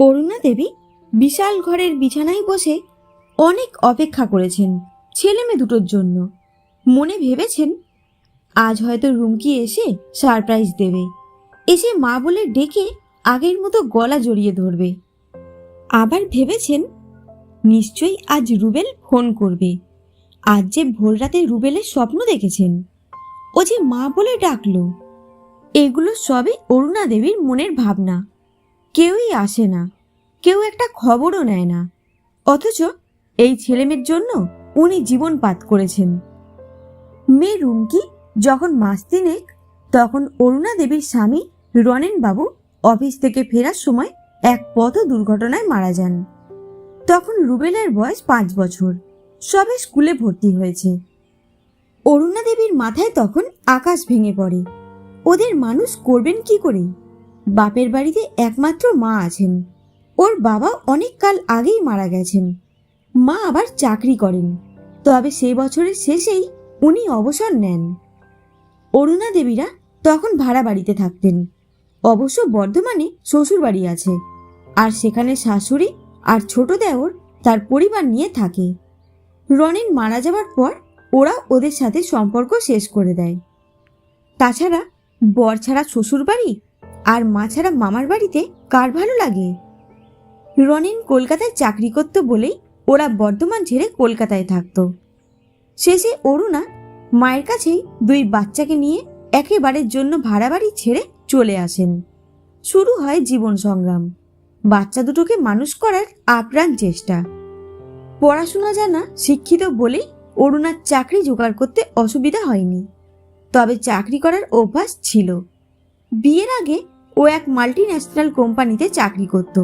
অরুণা দেবী বিশাল ঘরের বিছানায় বসে অনেক অপেক্ষা করেছেন ছেলে মেয়ে দুটোর জন্য। মনে ভেবেছেন, আজ হয়তো রুমকি এসে সারপ্রাইজ দেবে। এসে মা বলে ডেকে আগের মতো গলা জড়িয়ে ধরবে। আবার ভেবেছেন, নিশ্চয়ই আজ রুবেল ফোন করবে। আজ যে ভোর রাতে রুবেলের স্বপ্ন দেখেছেন, ও যে মা বলে ডাকলো, এগুলো সবই অরুণা দেবীর মনের ভাবনা। কেউই আসে না। কেউ একটা খবরও নেয় না। অথচ এই ছেলেমেয়ের জন্য উনি জীবন পাত করেছেন। মেয়ে রুমকি যখন মাস তিনেক, তখন অরুণা দেবীর স্বামী রনেন বাবু অফিস থেকে ফেরার সময় এক পথ দুর্ঘটনায় মারা যান। তখন রুবেলের বয়স পাঁচ বছর। সবে স্কুলে ভর্তি হয়েছে। অরুণা দেবীর মাথায় তখন আকাশ ভেঙে পড়ে। ওদের মানুষ করবেন কি করে? বাপের বাড়িতে একমাত্র মা আছেন। ওর বাবা অনেক কাল আগেই মারা গেছেন। মা আবার চাকরি করেন। তবে সে বছরের শেষেই উনি অবসর নেন। অরুণা দেবীরা তখন ভাড়া বাড়িতে থাকতেন। অবশ্য বর্ধমানে শ্বশুর বাড়ি আছে। আর সেখানে শাশুড়ি আর ছোট দেওর তার পরিবার নিয়ে থাকে। রনেন মারা যাওয়ার পর ওরা ওদের সাথে সম্পর্ক শেষ করে দেয়। তাছাড়া বর ছাড়া শ্বশুর বাড়ি আর মা ছাড়া মামার বাড়িতে কার ভালো লাগে? রনিন কলকাতায় চাকরি করতো বলেই ওরা বর্ধমান ছেড়ে কলকাতায় থাকতো। শেষে অরুণা মায়ের কাছেই দুই বাচ্চাকে নিয়ে একেবারের জন্য ভাড়া বাড়ি ছেড়ে চলে আসেন। শুরু হয় জীবন সংগ্রাম। বাচ্চা দুটোকে মানুষ করার আপ্রাণ চেষ্টা। পড়াশোনা জানা শিক্ষিত বলেই অরুণার চাকরি জোগাড় করতে অসুবিধা হয়নি। তবে চাকরি করার অভ্যাস ছিল। বিয়ের আগে ও এক মাল্টি ন্যাশনাল কোম্পানিতে চাকরি করত।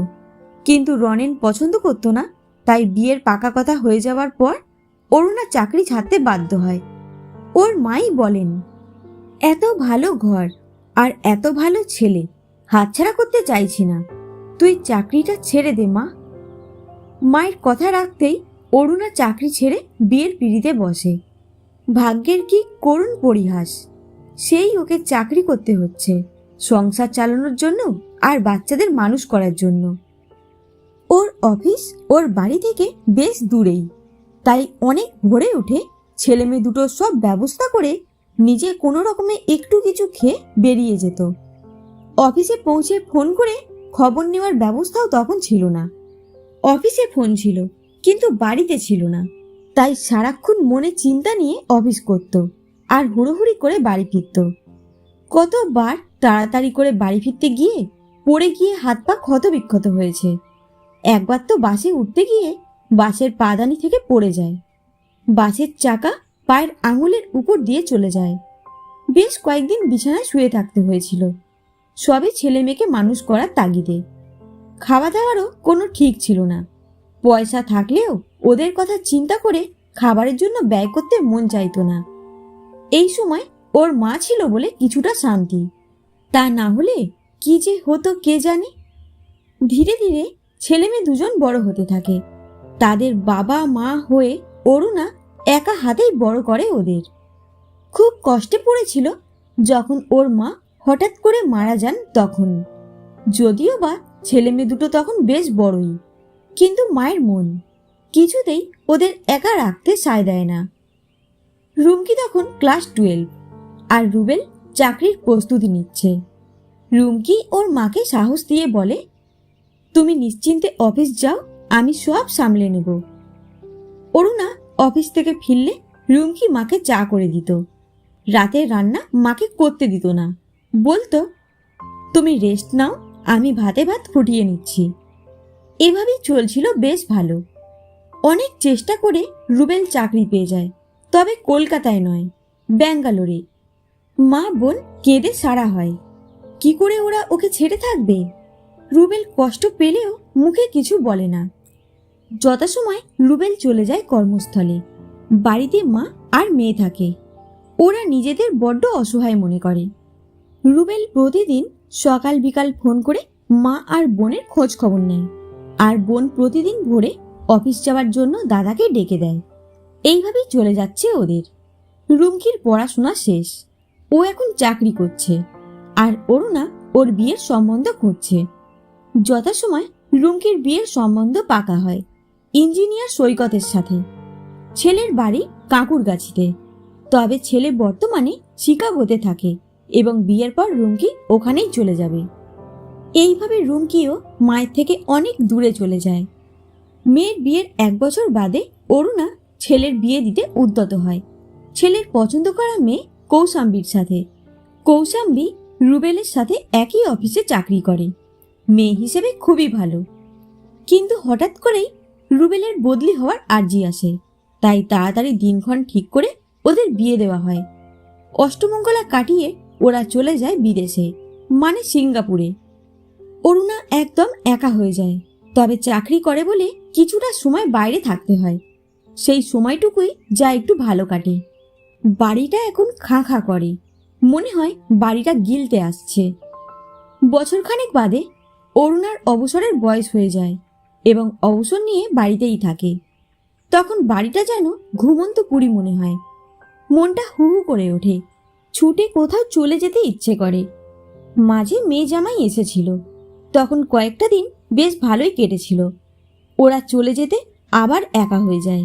কিন্তু রনেন পছন্দ করতো না, তাই বিয়ের পাকা কথা হয়ে যাওয়ার পর অরুণা চাকরি ছাড়তে বাধ্য হয়। ওর মাই বলেন, এত ভালো ঘর আর এত ভালো ছেলে, হাতছাড়া করতে চাইছি না। তুই চাকরিটা ছেড়ে দে, মা। মায়ের কথা রাখতেই অরুণা চাকরি ছেড়ে বিয়ের পিড়িতে বসে। ভাগ্যের কি করুণ পরিহাস, সেই ওকে চাকরি করতে হচ্ছে। সংসার চালানোর জন্য আর বাচ্চাদের মানুষ করার জন্য। ওর অফিস ওর বাড়ি থেকে বেশ দূরেই। তাই অনেক ভোরে উঠে ছেলে মেয়ে দুটো সব ব্যবস্থা করে নিজে কোনো রকমে একটু কিছু খেয়ে বেরিয়ে যেত। অফিসে পৌঁছে ফোন করে খবর নেওয়ার ব্যবস্থাও তখন ছিল না। অফিসে ফোন ছিল, কিন্তু বাড়িতে ছিল না। তাই সারাক্ষণ মনে চিন্তা নিয়ে অফিস করত আর হুড়োহুড়ি করে বাড়ি ফিরত। কতবার তাড়াতাড়ি করে বাড়ি ফিরতে গিয়ে পড়ে গিয়ে হাত পা ক্ষত বিক্ষত হয়েছে। একবার তো বাসে উঠতে গিয়ে বাসের পাদানি থেকে পড়ে যায়। বাসের চাকা পায়ের আঙুলের উপর দিয়ে চলে যায়। বেশ কয়েকদিন বিছানায় শুয়ে থাকতে হয়েছিল। সবে ছেলে মেয়েকে মানুষ করার তাগিদে। খাওয়া দাওয়ারও কোনো ঠিক ছিল না। পয়সা থাকলেও ওদের কথা চিন্তা করে খাবারের জন্য ব্যয় করতে মন চাইতো না। এই সময় ওর মা ছিল বলে কিছুটা শান্তি। তা না হলে কি যে হতো কে জানে? ধীরে ধীরে ছেলে মেয়ে দুজন বড় হতে থাকে। তাদের বাবা মা হয়ে অরুণা একা হাতেই বড় করে ওদের। খুব কষ্টে পড়েছিল যখন ওর মা হঠাৎ করে মারা যান তখন। যদিও বা ছেলে মেয়ে দুটো তখন বেশ বড়ই, কিন্তু মায়ের মন কিছুতেই ওদের একা রাখতে সায় দেয় না। রুমকি তখন ক্লাস টুয়েলভ, আর রুবেল চাকরির প্রস্তুতি নিচ্ছে। রুমকি ওর মাকে সাহস দিয়ে বলে, তুমি নিশ্চিন্তে অফিস যাও, আমি সব সামলে নেব। অরুণা অফিস থেকে ফিরলে রুমকি মাকে চা করে দিত। রাতের রান্না মাকে করতে দিত না। বলতো, তুমি রেস্ট নাও, আমি ভাতে ভাত ফুটিয়ে নিচ্ছি। এভাবেই চলছিল বেশ ভালো। অনেক চেষ্টা করে রুবেল চাকরি পেয়ে যায়, তবে কলকাতায় নয়, ব্যাঙ্গালোরে। মা বোন কেঁদে সারা হয়। কি করে ওরা ওকে ছেড়ে থাকবে? রুবেল কষ্ট পেলেও মুখে কিছু বলে না। যথাসময় রুবেল চলে যায় কর্মস্থলে। বাড়িতে মা আর মেয়ে থাকে। ওরা নিজেদের বড্ড অসহায় মনে করে। রুবেল প্রতিদিন সকাল বিকাল ফোন করে মা আর বোনের খোঁজ খবর নেয়। আর বোন প্রতিদিন ভোরে অফিস যাওয়ার জন্য দাদাকে ডেকে দেয়। এইভাবেই চলে যাচ্ছে ওদের। রুমকির পড়াশোনা শেষ। ও এখন চাকরি করছে আর অরুণা ওর বিয়ের সম্বন্ধ খুঁজছে। যথাসময় রুমকির বিয়ের সম্বন্ধ পাকা হয় ইঞ্জিনিয়ার সৈকতের সাথে। ছেলের বাড়ি কাঁকুরগাছিতে। তবে ছেলে বর্তমানে শিকাগোতে থাকে এবং বিয়ের পর রুমকি ওখানেই চলে যাবে। এইভাবে রুমকিও মায়ের থেকে অনেক দূরে চলে যায়। মেয়ের বিয়ের এক বছর বাদে অরুণা ছেলের বিয়ে দিতে উদ্যত হয়। ছেলের পছন্দ করা মেয়ে কৌশাম্বীর সাথে। কৌশাম্বী রুবেলের সাথে একই অফিসে চাকরি করে। মেয়ে হিসেবে খুবই ভালো। কিন্তু হঠাৎ করেই রুবেলের বদলি হওয়ার আর্জি আসে। তাই তাড়াতাড়ি দিনক্ষণ ঠিক করে ওদের বিয়ে দেওয়া হয়। অষ্টমঙ্গলা কাটিয়ে ওরা চলে যায় বিদেশে মানে সিঙ্গাপুরে। অরুণা একদম একা হয়ে যায়। তবে চাকরি করে বলে কিছুটা সময় বাইরে থাকতে হয়। সেই সময়টুকুই যা একটু ভালো কাটে। বাড়িটা এখন খাঁ খাঁ করে। মনে হয় বাড়িটা গিলতে আসছে। বছরখানেক বাদে অরুণার অবসরের বয়স হয়ে যায় এবং অবসর নিয়ে বাড়িতেই থাকে। তখন বাড়িটা যেন ঘুমন্ত পুরী মনে হয়। মনটা হু হু করে ওঠে। ছুটে কোথাও চলে যেতে ইচ্ছে করে। মাঝে মেয়ে জামাই এসেছিল। তখন কয়েকটা দিন বেশ ভালোই কেটেছিল। ওরা চলে যেতে আবার একা হয়ে যায়।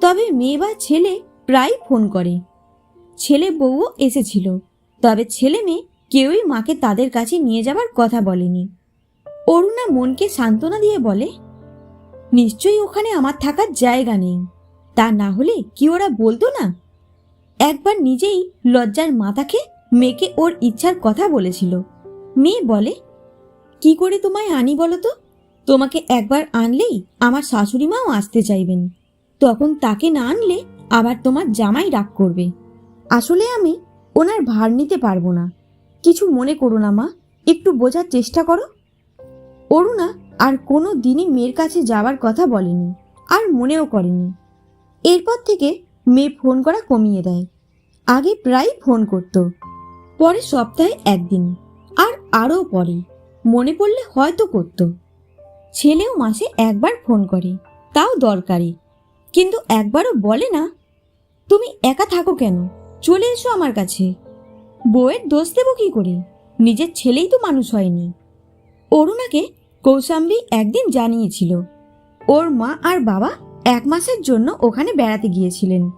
তবে মেয়ে বা ছেলে প্রায় ফোন করে। ছেলে বউও এসেছিল, তবে ছেলে মেয়ে কেউই মাকে তাদের কাছে নিয়ে যাবার কথা বলেনি। অরুণা মনকে সান্ত্বনা দিয়ে বলে, নিশ্চয়ই ওখানে আমার থাকার জায়গা নেই। তা না হলে কি ওরা বলতো না? একবার নিজেই লজ্জার মাথাকে মেয়েকে ওর ইচ্ছার কথা বলেছিল। মেয়ে বলে, কি করে তোমায় আনি বলো তো? তোমাকে একবার আনলেই আমার শাশুড়ি মাও আসতে চাইবেন। তখন তাকে না আনলে আবার তোমার জামাই রাগ করবে। আসলে আমি ওনার ভার নিতে পারব না। কিছু মনে করো না মা, একটু বোঝার চেষ্টা করো। অরুণা আর কোনো দিনই মেয়ের কাছে যাওয়ার কথা বলেনি আর মনেও করেনি। এরপর থেকে মেয়ে ফোন করা কমিয়ে দেয়। আগে প্রায় ফোন করত। পরে সপ্তাহে একদিন আর আরও পরে। মনে পড়লে হয়তো করত। ছেলেও মাসে একবার ফোন করে, তাও দরকারি। কিন্তু একবারও বলে না তুমি একা থাকো কেন? চলে এসো আমার কাছে। বউয়ের দোষ দেবো কি করে? নিজের ছেলেই তো মানুষ হয়নি। অরুণাকে কৌশাম্বী একদিন জানিয়েছিল, ওর মা আর বাবা এক মাসের জন্য ওখানে বেড়াতে গিয়েছিলেন।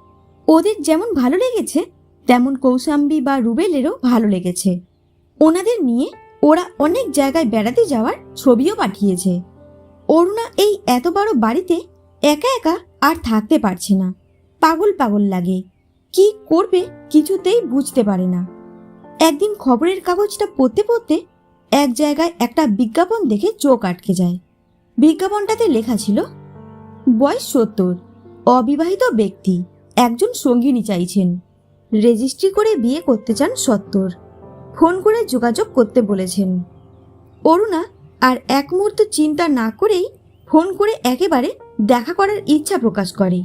ওদের যেমন ভালো লেগেছে, তেমন কৌশাম্বী বা রুবেলেরও ভালো লেগেছে। ওনাদের নিয়ে ওরা অনেক জায়গায় বেড়াতে যাওয়ার ছবিও পাঠিয়েছে। অরুণা এই এত বড় বাড়িতে একা একা আর থাকতে পারছে না। পাগল পাগল লাগে। কি করবে কিছুতেই বুঝতে পারে না। একদিন খবরের কাগজটা পড়তে পড়তে এক জায়গায় একটা বিজ্ঞাপন দেখে চোখ আটকে যায়। বিজ্ঞাপনটাতে লেখা ছিল, বয়স সত্তর, অবিবাহিত ব্যক্তি, একজন সঙ্গিনী চাইছেন। রেজিস্ট্রি করে বিয়ে করতে চান সত্তর। ফোন করে যোগাযোগ করতে বলেছেন। অরুণা আর এক মুহূর্ত চিন্তা না করেই ফোন করে একেবারে দেখা করার ইচ্ছা প্রকাশ করে।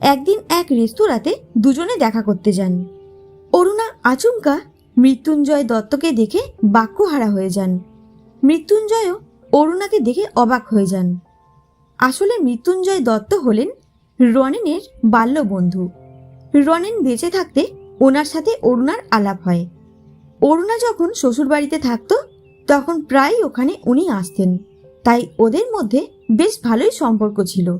একদিন এক রেস্তোরাঁতে দুজনে দেখা করতে যান। অরুণা আচমকা মৃত্যুঞ্জয় দত্তকে দেখে বাক্যহারা হয়ে যান। মৃত্যুঞ্জয়ও অরুণাকে দেখে অবাক হয়ে যান। আসলে মৃত্যুঞ্জয় দত্ত হলেন রনেনের বাল্য বন্ধু রনেন বেঁচে থাকতে ওনার সাথে অরুণার আলাপ হয়। অরুণা যখন শ্বশুরবাড়িতে থাকত, তখন প্রায় ওখানে উনি আসতেন। তাই ওদের মধ্যে বেশ ভালোই সম্পর্ক ছিল।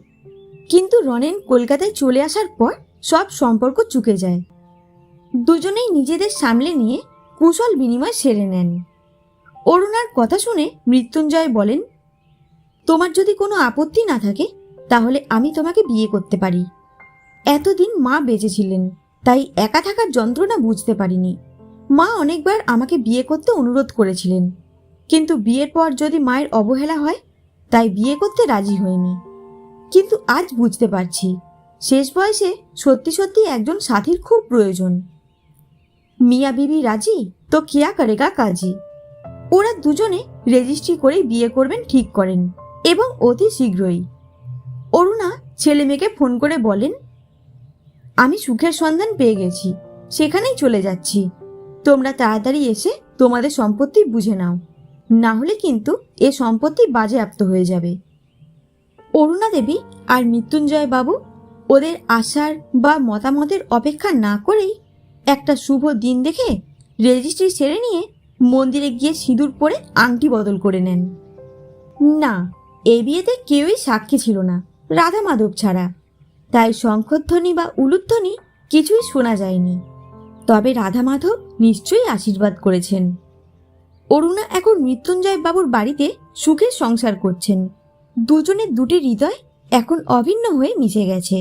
কিন্তু রনেন কলকাতায় চলে আসার পর সব সম্পর্ক চুকে যায়। দুজনেই নিজেদের সামলে নিয়ে কুশল বিনিময় সেরে নেন। অরুণার কথা শুনে মৃত্যুঞ্জয় বলেন, তোমার যদি কোনো আপত্তি না থাকে, তাহলে আমি তোমাকে বিয়ে করতে পারি। এতদিন মা বেঁচে ছিলেন তাই একা থাকার যন্ত্রণা বুঝতে পারিনি। মা অনেকবার আমাকে বিয়ে করতে অনুরোধ করেছিলেন, কিন্তু বিয়ের পর যদি মায়ের অবহেলা হয়, তাই বিয়ে করতে রাজি হয়নি কিন্তু আজ বুঝতে পারছি। শেষ বয়সে সত্যি সত্যি একজন সাথীর খুব প্রয়োজন। মিয়া বিবি রাজি? তো কিয়া করেগা কাজী? ওরা দুজনে রেজিস্ট্রি করে বিয়ে করবেন ঠিক করেন, এবং অতি শীঘ্রই। অরুণা ছেলে মেয়েকে ফোন করে বলেন, আমি সুখের সন্ধান পেয়ে গেছি, সেখানেই চলে যাচ্ছি। তোমরা তাড়াতাড়ি এসে তোমাদের সম্পত্তি বুঝে নাও। না হলে কিন্তু এ সম্পত্তি বাজেয়াপ্ত হয়ে যাবে। অরুণা দেবী আর মৃত্যুঞ্জয় বাবু ওদের আশার বা মতামতের অপেক্ষা না করেই একটা শুভ দিন দেখে রেজিস্ট্রি সেরে নিয়ে মন্দিরে গিয়ে সিঁদুর পরে আংটি বদল করে নেন। না, এ বিয়েতে কেউই সাক্ষী ছিল না, রাধা মাধব ছাড়া। তাই শঙ্খধ্বনি বা উলুধ্বনি কিছুই শোনা যায়নি। তবে রাধা মাধব নিশ্চয়ই আশীর্বাদ করেছেন। অরুণা এখন মৃত্যুঞ্জয় বাবুর বাড়িতে সুখে সংসার করছেন। দুজনের দুটি হৃদয় এখন অভিন্ন হয়ে মিশে গেছে।